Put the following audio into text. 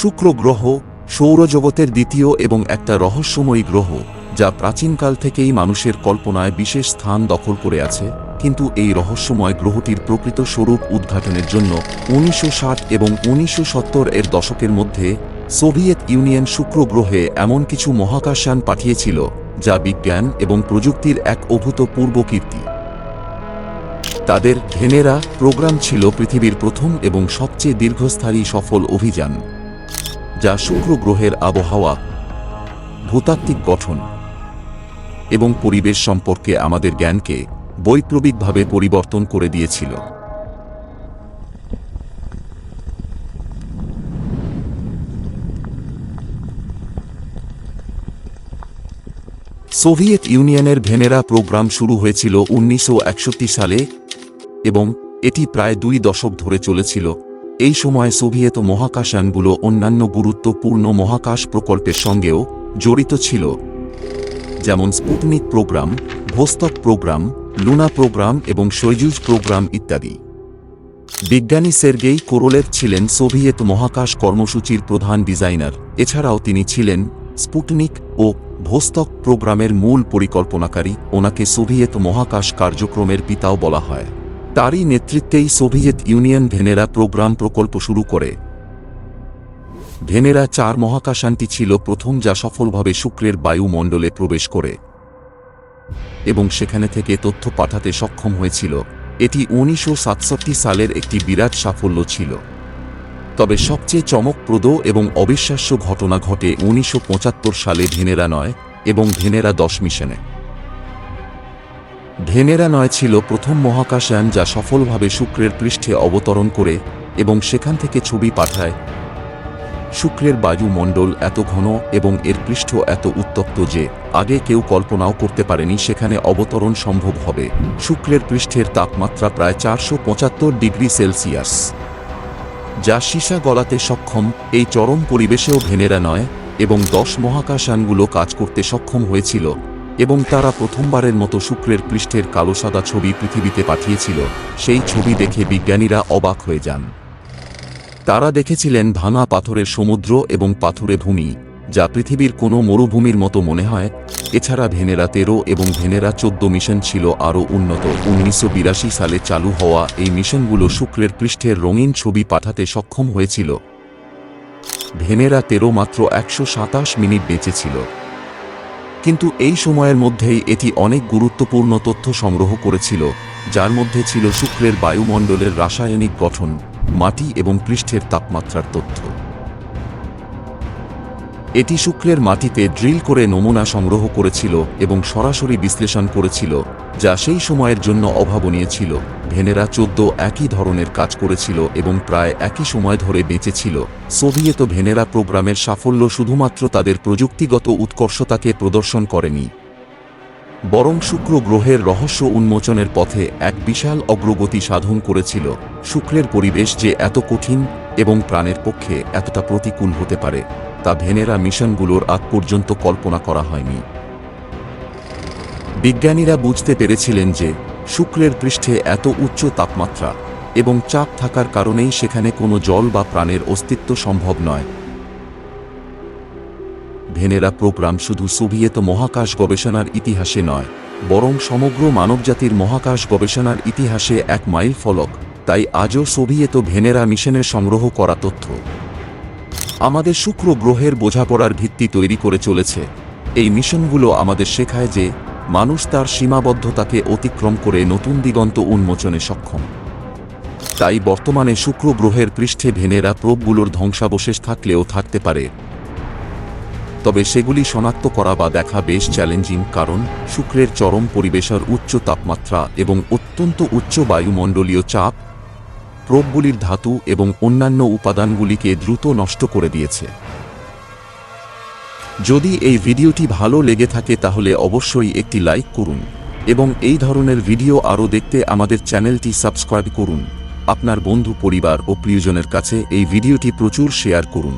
শুক্র গ্রহ সৌরজগতের দ্বিতীয় এবং একটা রহস্যময়ী গ্রহ, যা প্রাচীনকাল থেকেই মানুষের কল্পনায় বিশেষ স্থান দখল করে আছে, কিন্তু এই রহস্যময় গ্রহটির প্রকৃত স্বরূপ উদ্ঘাটনের জন্য উনিশশো ষাট এবং উনিশশো সত্তর এর দশকের মধ্যে সোভিয়েত ইউনিয়ন শুক্র গ্রহে এমন কিছু মহাকাশযান পাঠিয়েছিল, যা বিজ্ঞান এবং প্রযুক্তির এক অভূতপূর্ব কীর্তি। তাদের ভেনেরা প্রোগ্রাম ছিল পৃথিবীর প্রথম এবং সবচেয়ে দীর্ঘস্থায়ী সফল অভিযান। যা শুক্র গ্রহের আবহাওয়া, ভূতাত্ত্বিক গঠন এবং পরিবেশ সম্পর্কে আমাদের জ্ঞানকে বৈপ্লবিকভাবে পরিবর্তন করে দিয়েছিল। সোভিয়েত ইউনিয়নের ভেনেরা প্রোগ্রাম শুরু হয়েছিল উনিশশো একষট্টি সালে এবং এটি প্রায় দুই দশক ধরে চলেছিল। এই সময় সোভিয়েত মহাকাশযানগুলো অন্যান্য গুরুত্বপূর্ণ মহাকাশ প্রকল্পের সঙ্গেও জড়িত ছিল। যেমন Sputnik program, Vostok program, Luna program এবং সৈজুজ প্রোগ্রাম ইত্যাদি। বিজ্ঞানী সের্গেই কোরোলেভ ছিলেন সোভিয়েত মহাকাশ কর্মসূচির প্রধান ডিজাইনার। এছাড়াও তিনি ছিলেন স্পুটনিক ও ভোস্তক প্রোগ্রামের মূল পরিকল্পনাকারী। ওনাকে সোভিয়েত মহাকাশ কার্যক্রমের পিতাও বলা হয়। তারই নেতৃত্বেই সোভিয়েত ইউনিয়ন ভেনেরা প্রোগ্রাম প্রকল্প শুরু করে। ভেনেরা চার মহাকাশযানটি ছিল প্রথম যা সফলভাবে শুক্রের বায়ুমণ্ডলে প্রবেশ করে। এবং সেখানে থেকে তথ্য পাঠাতে সক্ষম হয়েছিল। এটি উনিশশো সাতষট্টি সালের একটি বিরাট সাফল্য ছিল। তবে সবচেয়ে চমকপ্রদ এবং অবিশ্বাস্য ঘটনা ঘটে উনিশশো পঁচাত্তর সালে ভেনেরা নয় এবং ভেনেরা দশ মিশনে। ভেনেরা নয় ছিল প্রথম মহাকাশযান যা সফলভাবে শুক্রের পৃষ্ঠে অবতরণ করে এবং সেখান থেকে ছবি পাঠায়। শুক্রের বায়ুমণ্ডল এত ঘন এবং এর পৃষ্ঠ এত উত্তপ্ত যে আগে কেউ কল্পনাও করতে পারেনি সেখানে অবতরণ সম্ভব হবে। শুক্রের পৃষ্ঠের তাপমাত্রা প্রায় চারশো পঁচাত্তর ডিগ্রি সেলসিয়াস। যা সীসা গলাতে সক্ষম, এই চরম পরিবেশেও ভেনেরা নয় এবং দশ মহাকাশানগুলো কাজ করতে সক্ষম হয়েছিল। এবং তারা প্রথমবারের মতো শুক্রের পৃষ্ঠের কালো সাদা ছবি পৃথিবীতে পাঠিয়েছিল, সেই ছবি দেখে বিজ্ঞানীরা অবাক হয়ে যান। তারা দেখেছিলেন ভাঙা পাথরের সমুদ্র এবং পাথুরে ভূমি, যা পৃথিবীর কোনো মরুভূমির মতো মনে হয়। এছাড়া ভেনেরা তেরো এবং ভেনেরা চোদ্দ মিশন ছিল আরও উন্নত। উনিশশো বিরাশি সালে চালু হওয়া এই মিশনগুলো শুক্রের পৃষ্ঠের রঙিন ছবি পাঠাতে সক্ষম হয়েছিল। ভেনেরা তেরো মাত্র একশো সাতাশ মিনিট বেঁচেছিল কিন্তু এই সময়ের মধ্যেই এটি অনেক গুরুত্বপূর্ণ তথ্য সংগ্রহ করেছিল, যার মধ্যে ছিল শুক্রের বায়ুমণ্ডলের রাসায়নিক গঠন, মাটি এবং পৃষ্ঠের তাপমাত্রার তথ্য। এটি শুক্রের মাটিতে ড্রিল করে নমুনা সংগ্রহ করেছিল এবং সরাসরি বিশ্লেষণ করেছিল, যা সেই সময়ের জন্য অভাবনীয় ছিল। ভেনেরা চোদ্দ একই ধরনের কাজ করেছিল এবং প্রায় একই সময় ধরে বেঁচেছিল। সোভিয়েত ভেনেরা প্রোগ্রামের সাফল্য শুধুমাত্র তাদের প্রযুক্তিগত উৎকর্ষতাকে প্রদর্শন করেনি। বরং শুক্র গ্রহের রহস্য উন্মোচনের পথে এক বিশাল অগ্রগতি সাধন করেছিল। শুক্রের পরিবেশ যে এত কঠিন এবং প্রাণের পক্ষে এতটা প্রতিকূল হতে পারে। তা ভেনেরা মিশনগুলোর আগ পর্যন্ত কল্পনা করা হয়নি। বিজ্ঞানীরা বুঝতে পেরেছিলেন যে শুক্রের পৃষ্ঠে এত উচ্চ তাপমাত্রা এবং চাপ থাকার কারণেই সেখানে কোনো জল বা প্রাণের অস্তিত্ব সম্ভব নয়। ভেনেরা প্রোগ্রাম শুধু সোভিয়েত মহাকাশ গবেষণার ইতিহাসে নয়, বরং সমগ্র মানবজাতির মহাকাশ গবেষণার ইতিহাসে এক মাইল ফলক তাই আজও সোভিয়েত ভেনেরা মিশনের সংগ্রহ করা তথ্য। আমাদের শুক্র গ্রহের বোঝাপড়ার ভিত্তি তৈরি করে চলেছে। এই মিশনগুলো আমাদের শেখায় যে মানুষ তার সীমাবদ্ধতাকে অতিক্রম করে নতুন দিগন্ত উন্মোচনে সক্ষম। তাই বর্তমানে শুক্র গ্রহের পৃষ্ঠে ভেনেরা প্রোবগুলোর ধ্বংসাবশেষ থাকলেও থাকতে পারে। তবে সেগুলি শনাক্ত করা বা দেখা বেশ চ্যালেঞ্জিং কারণ শুক্রের চরম পরিবেশের উচ্চ তাপমাত্রা এবং অত্যন্ত উচ্চ বায়ুমণ্ডলীয় চাপ প্রোবগুলির ধাতু এবং অন্যান্য উপাদানগুলিকে দ্রুত নষ্ট করে দিয়েছে। যদি এই ভিডিওটি ভালো লেগে থাকে তাহলে অবশ্যই একটি লাইক করুন এবং এই ধরনের ভিডিও আরও দেখতে আমাদের চ্যানেলটি সাবস্ক্রাইব করুন। আপনার বন্ধু, পরিবার ও প্রিয়জনের কাছে এই ভিডিওটি প্রচুর শেয়ার করুন।